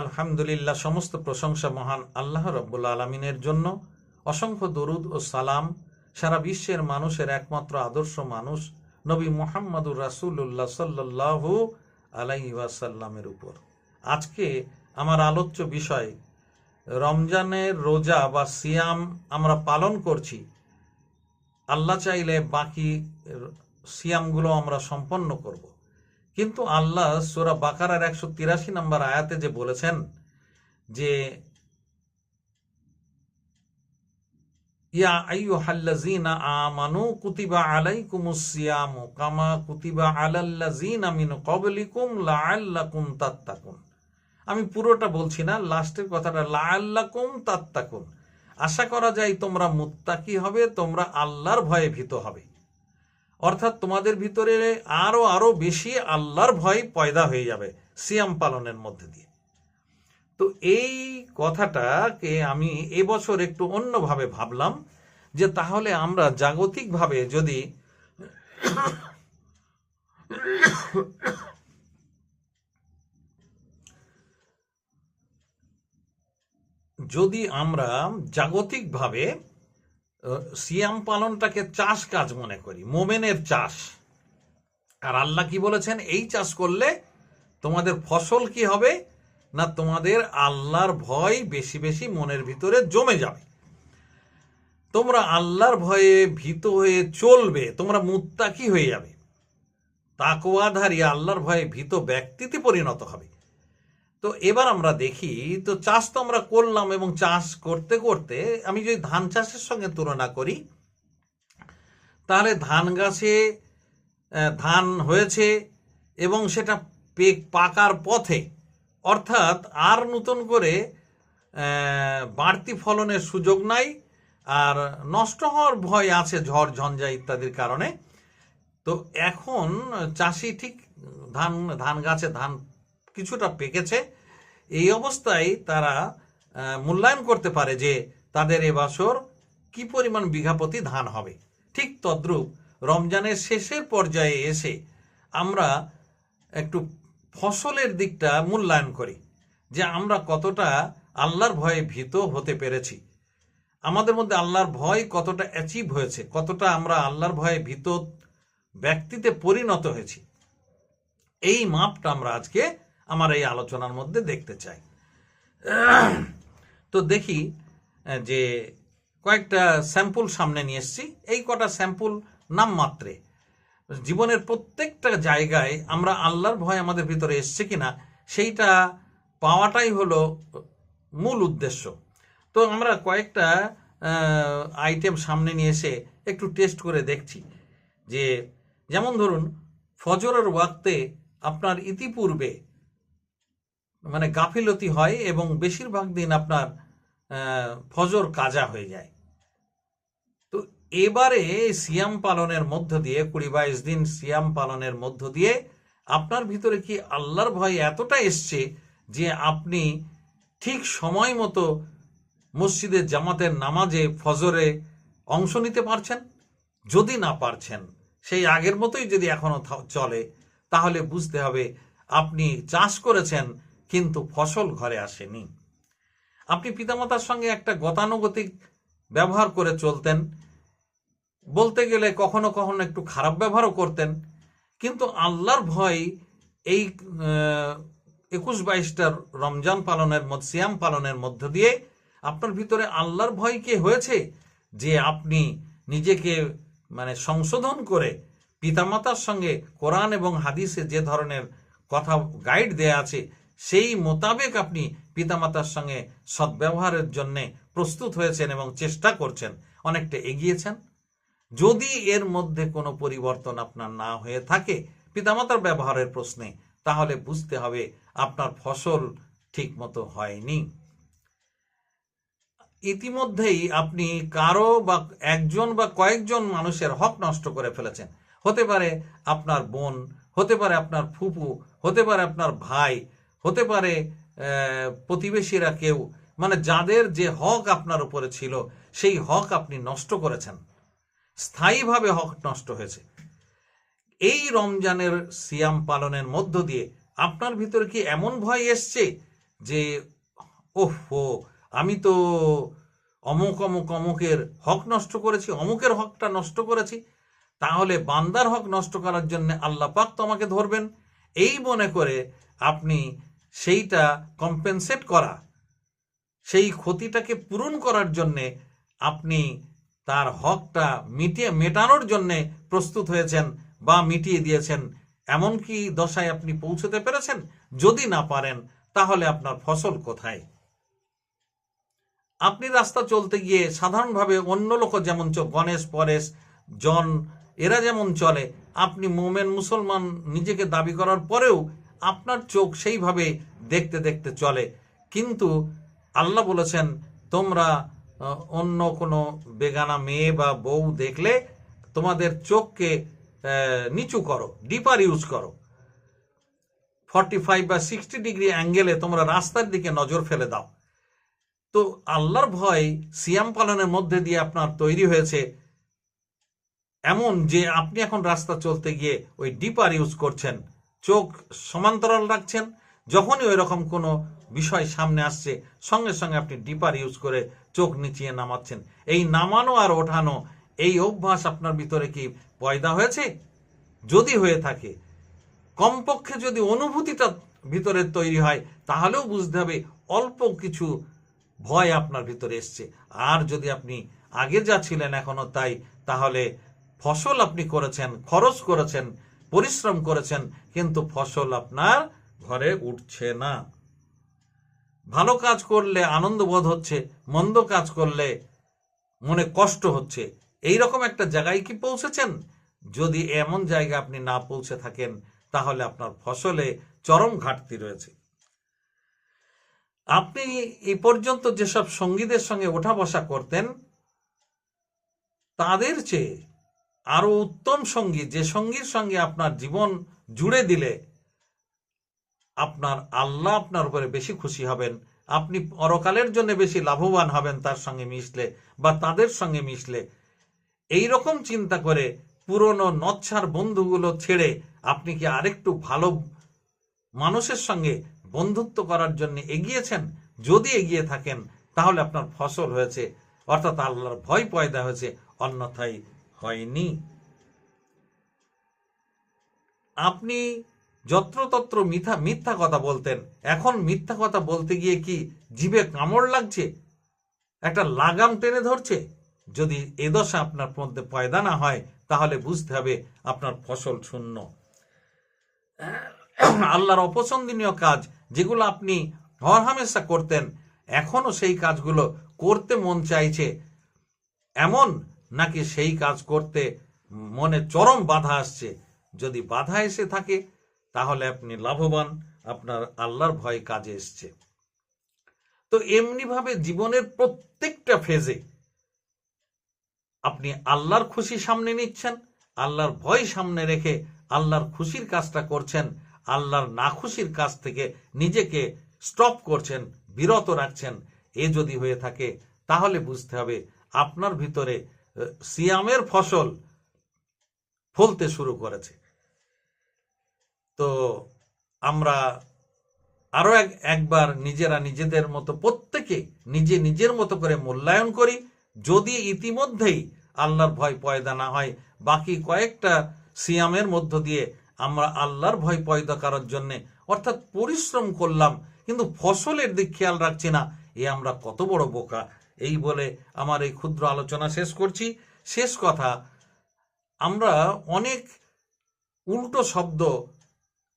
আলহামদুলিল্লাহ, সমস্ত প্রশংসা মহান আল্লাহ রব্বুল আলমিনের জন্য। অসংখ্য দরুদ ও সালাম। সারা বিশ্বের মানুষের একমাত্র আদর্শ মানুষ নবী মোহাম্মদুর রাসুল্লাহ সাল্লাহু আলাই ওয়াসাল্লামের উপর। আজকে আমার আলোচ্য বিষয়, রমজানের রোজা বা সিয়াম আমরা পালন করছি। আল্লাহ চাইলে বাকি সিয়ামগুলো আমরা সম্পন্ন করব। কিন্তু আল্লাহ সুরা বাকারার একশো তিরাশি নম্বর আয়াতে যে বলেছেন যে আমি পুরোটা বলছি না, লাস্টের কথাটা আশা করা যায় তোমরা মুত্তাকি হবে, তোমরা আল্লাহর ভয়ে ভীত হবে। অর্থাৎ তোমাদের ভিতরে আরও আরও বেশি আল্লাহর ভয় পয়দা হয়ে যাবে সিয়াম পালনের মধ্যে দিয়ে। তো এই কথাটাকে আমি এবছর একটু অন্যভাবে ভাবলাম যে তাহলে আমরা জাগতিকভাবে যদি যদি আমরা জাগতিকভাবে সিয়াম পালনটাকে চাষ কাজ মনে করি, মোমেনের চাষ। আর আল্লাহ কি বলেছেন? এই চাষ করলে তোমাদের ফসল কি হবে না তোমাদের আল্লাহর ভয় বেশি বেশি মনের ভিতরে জমে যাবে? তোমরা আল্লাহর ভয়ে ভীত হয়ে চলবে, তোমরা মুত্তাকি হয়ে যাবে। তাকওয়াধারী আল্লাহর ভয়ে ভীত ব্যক্তিতে পরিণত হবে। তো এবার আমরা দেখি, তো চাষ তো আমরা করলাম এবং চাষ করতে করতে আমি যদি ধান চাষের সঙ্গে তুলনা করি, তাহলে ধান গাছে ধান হয়েছে এবং সেটা পাকার পথে, অর্থাৎ আর নতুন করে বাড়তি ফলনের সুযোগ নাই আর নষ্ট হওয়ার ভয় আছে ঝড়, ঝঞ্ঝা ইত্যাদির কারণে। তো এখন চাষি ঠিক ধান ধান গাছে ধান কিছুটা পেকেছে এই অবস্থায় তারা মূল্যায়ন করতে পারে যে তাদের এবছর কি পরিমাণ বিঘাপতি ধান হবে। ঠিক তদ্রূপ রমজানের শেষের পর্যায়ে এসে আমরা একটু ফসলের দিকটা মূল্যায়ন করি, যে আমরা কতটা আল্লাহর ভয়ে ভীত হতে পেরেছি। আমাদের মধ্যে আল্লাহর ভয় কতটা অ্যাচিভ হয়েছে, কতটা আমরা আল্লাহর ভয়ে ভীত ব্যক্তিতে পরিণত হয়েছি। এই মাপটা আমরা আজকে আমার এই আলোচনার মধ্যে দেখতে চাই। তো দেখি যে কয়েকটা স্যাম্পল সামনে নিয়ে এসেছি। এই কটা স্যাম্পল নামমাত্রে। জীবনের প্রত্যেকটা জায়গায় আমরা আল্লাহর ভয় আমাদের ভিতরে এসছে কিনা, সেইটা পাওয়াটাই হলো মূল উদ্দেশ্য। তো আমরা কয়েকটা আইটেম সামনে নিয়ে এসে একটু টেস্ট করে দেখছি। যে যেমন ধরুন, ফজরের ওয়াক্তে আপনার ইতিপূর্বে মানে গাফিলতি হয় এবং বেশিরভাগ দিন আপনার ফজর কাজা হয়ে যায়। তো এবারে সিয়াম পালনের মধ্য দিয়ে, কুড়ি বাইশ দিন সিয়াম পালনের মধ্য দিয়ে আপনার ভিতরে কি আল্লাহর ভয় এতটা এসছে যে আপনি ঠিক সময় মতো মসজিদের জামাতের নামাজে ফজরে অংশ নিতে পারছেন? যদি না পারছেন, সেই আগের মতোই যদি এখনও থা- চলে, তাহলে বুঝতে হবে আপনি চাষ করেছেন কিন্তু ফসল ঘরে আসেনি। আপনি পিতামাতার সঙ্গে একটা গতানুগতিক ব্যবহার করে চলতেন। বলতে গেলে কখনো কখনো একটু খারাপ ব্যবহারও করতেন। কিন্তু আল্লাহর ভয় এই একুশ বাইশটা রমজান পালনের মধ্যে, সিয়াম পালনের মধ্য দিয়ে আপনার ভিতরে আল্লাহর ভয় কে হয়েছে? যে আপনি নিজেকে মানে সংশোধন করে পিতামাতার সঙ্গে কোরআন এবং হাদিসে যে ধরনের কথা গাইড দেয়া আছে সেই মোতাবেক আপনি পিতামাতার সঙ্গে সদ্ব্যবহারের জন্য প্রস্তুত হয়েছেন এবং চেষ্টা করছেন। অনেকটা এগিয়েছেন। যদি এর মধ্যে কোনো পরিবর্তন আপনার না হয়ে থাকে পিতামাতার ব্যবহারের প্রশ্নে, তাহলে বুঝতে হবে আপনার ফসল ঠিক মতো হয়নি। ইতিমধ্যেই আপনি কারও বা একজন বা কয়েকজন মানুষের হক নষ্ট করে ফেলেছেন। হতে পারে আপনার বোন, হতে পারে আপনার ফুপু, হতে পারে আপনার ভাই হতে পারে প্রতিবেশীরা কেউ। মানে যাদের যে হক আপনার উপরে ছিল, সেই হক আপনি নষ্ট করেছেন। স্থায়ীভাবে হক নষ্ট হয়েছে। এই রমজানের সিয়াম পালনের মধ্য দিয়ে আপনার ভিতরে কি এমন ভয় এসছে যে, ওহ আমি তো অমুক অমুক, অমুকের হক নষ্ট করেছি, অমুকের হকটা নষ্ট করেছি। তাহলে বান্দার হক নষ্ট করার জন্য আল্লাহ পাক তো আমাকে ধরবেন। এই মনে করে আপনি সেইটা কম্পেনসেট করা, সেই ক্ষতিটাকে পূরণ করার জন্যে আপনি তার হকটা মিটিয়ে মেটানোর জন্যে প্রস্তুত হয়েছেন বা মিটিয়ে দিয়েছেন। এমন কি দশায় আপনি পৌঁছতে পেরেছেন? যদি না পারেন, তাহলে আপনার ফসল কোথায়? আপনি রাস্তা চলতে গিয়ে সাধারণভাবে অন্য লোক যেমন গণেশ, পরেশ, জন, এরা যেমন চলে, আপনি মোমেন মুসলমান নিজেকে দাবি করার পরেও আপনার চোখ সেইভাবে দেখতে দেখতে চলে। কিন্তু আল্লাহ বলেছেন, তোমরা অন্য কোনো বেগানা মেয়ে বা বউ দেখলে তোমাদের চোখকে নিচু করো, ডিপার ইউজ করো। ফর্টি ফাইভ বা সিক্সটি ডিগ্রি অ্যাঙ্গেলে তোমরা রাস্তার দিকে নজর ফেলে দাও। তো আল্লাহর ভয় সিয়াম পালনের মধ্যে দিয়ে আপনার তৈরি হয়েছে এমন যে আপনি এখন রাস্তা চলতে গিয়ে ওই ডিপার ইউজ করছেন। চোখ সমান্তরাল রাখছেন। যখনই ওই রকম কোনো বিষয় সামনে আসছে, সঙ্গে সঙ্গে আপনি ডিপার ইউজ করে চোখ নিচিয়ে নামাচ্ছেন। এই নামানো আর ওঠানো, এই অভ্যাস আপনার ভিতরে কি পয়দা হয়েছে? যদি হয়ে থাকে, কমপক্ষে যদি অনুভূতিটা ভিতরে তৈরি হয়, তাহলেও বুঝতে হবে অল্প কিছু ভয় আপনার ভিতরে এসছে। আর যদি আপনি আগে যা ছিলেন এখনও তাই, তাহলে ফসল আপনি করেছেন, খরচ করেছেন পরিশ্রম করেছেন, কিন্তু ফসল আপনার ঘরে উঠছে না। ভালো কাজ করলে আনন্দ বোধ হচ্ছে, মন্দ কাজ করলে মনে কষ্ট হচ্ছে। এই রকম একটা জায়গায় কি পৌঁছেছেন? যদি এমন জায়গা আপনি না পৌঁছে থাকেন, তাহলে আপনার ফসলে চরম ঘাটতি রয়েছে। আপনি এই পর্যন্ত যেসব সঙ্গীদের সঙ্গে ওঠা বসা করতেন, তাদের চেয়ে আরও উত্তম সঙ্গী, যে সঙ্গীর সঙ্গে আপনার জীবন জুড়ে দিলে আপনার আল্লাহ আপনার উপরে বেশি খুশি হবেন। আপনি পরকালের জন্য বেশি লাভবান হবেন তার সঙ্গে মিশলে বা তাদের সঙ্গে মিশলে। এই রকম চিন্তা করে পুরনো নচ্ছার বন্ধুগুলো ছেড়ে আপনি কি আরেকটু ভালো মানুষের সঙ্গে বন্ধুত্ব করার জন্য এগিয়েছেন? যদি এগিয়ে থাকেন, তাহলে আপনার ফসল হয়েছে। অর্থাৎ আল্লাহর ভয় পয়দা হয়েছে। অন্যথায় হয়নি। আপনি যত্রতত্র মিথ্যা মিথ্যা কথা বলতেন। এখন মিথ্যা কথা বলতে গিয়ে কি জিভে কামড় লাগছে? একটা লাগাম টেনে ধরছে? যদি এ দশা আপনার মধ্যে পয়দা না হয়, তাহলে বুঝতে হবে আপনার ফসল শূন্য। আল্লাহর অপছন্দনীয় কাজ যেগুলো আপনি হরহামেশা করতেন, এখনও সেই কাজগুলো করতে মন চাইছে। এমন নাকি সেই কাজ করতে মনে চরম বাধা আসছে? যদি বাধা এসে থাকে, তাহলে আপনি লাভবান। আপনার আল্লাহর ভয় কাজে এসছে। তো এমনিভাবে জীবনের প্রত্যেকটা ফেজে আপনি আল্লাহর খুশি সামনে নিচ্ছেন, আল্লাহর ভয় সামনে রেখে আল্লাহর খুশির কাজটা করছেন, আল্লাহর নাখুশির কাজ থেকে নিজেকে স্টপ করছেন, বিরত রাখছেন। এ যদি হয়ে থাকে, তাহলে বুঝতে হবে আপনার ভিতরে সিয়ামের ফসল ফলতে শুরু করেছে। তো আমরা আরও এক, একবার নিজেরা নিজেদের মতো, প্রত্যেকে নিজে নিজের মতো করে মূল্যায়ন করি। যদি ইতিমধ্যেই আল্লাহর ভয় পয়দা না হয়, বাকি কয়েকটা সিয়ামের মধ্য দিয়ে আমরা আল্লাহর ভয় পয়দা করার জন্য অর্থাৎ পরিশ্রম করলাম, কিন্তু ফসলের দিক খেয়াল রাখছি না, এ আমরা কত বড় বোকা। এই বলে আমার এই ক্ষুদ্র আলোচনা শেষ করছি। শেষ কথা, আমরা অনেক উল্টো শব্দ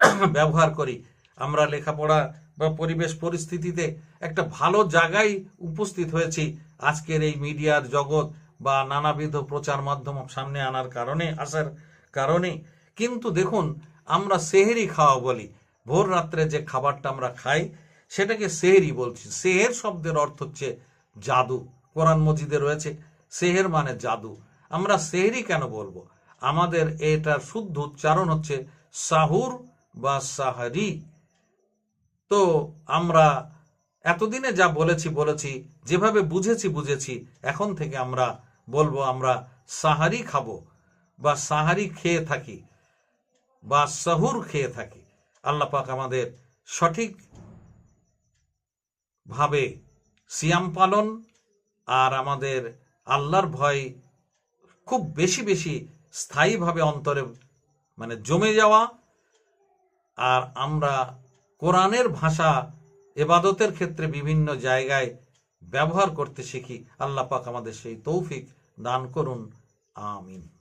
ব্যবহার করি। আমরা লেখাপড়া বা পরিবেশ পরিস্থিতিতে একটা ভালো জায়গায় উপস্থিত হয়েছি। আজকের এই মিডিয়ার জগৎ বা নানাবিধ প্রচার মাধ্যম সামনে আনার কারণে, আসার কারণে। কিন্তু দেখুন, আমরা সেহেরি খাওয়া বলি। ভোর রাত্রে যে খাবারটা আমরা খাই, সেটাকে সেহেরি বলছি। সেহের শব্দের অর্থ হচ্ছে জাদু। কোরআন মজিদে রয়েছে, সেহের মানে জাদু। আমরা সেহেরি কেন বলব? আমাদের এটার শুদ্ধ উচ্চারণ হচ্ছে সাহুর বা সাহারি। তো আমরা এতদিনে যা বলেছি বলেছি, যেভাবে বুঝেছি বুঝেছি, এখন থেকে আমরা বলব আমরা সাহারি খাব বা সাহারি খেয়ে থাকি বা সাহুর খেয়ে থাকি। আল্লাহ পাক আমাদের সঠিক ভাবে সিয়াম পালন আর আমাদের আল্লাহর ভয় খুব বেশি বেশি স্থায়ীভাবে অন্তরে মানে জমে যাওয়া। আর আমরা কোরআনের ভাষা এবাদতের ক্ষেত্রে বিভিন্ন জায়গায় ব্যবহার করতে শিখি। আল্লাহ পাক আমাদের সেই তৌফিক দান করুন। আমিন।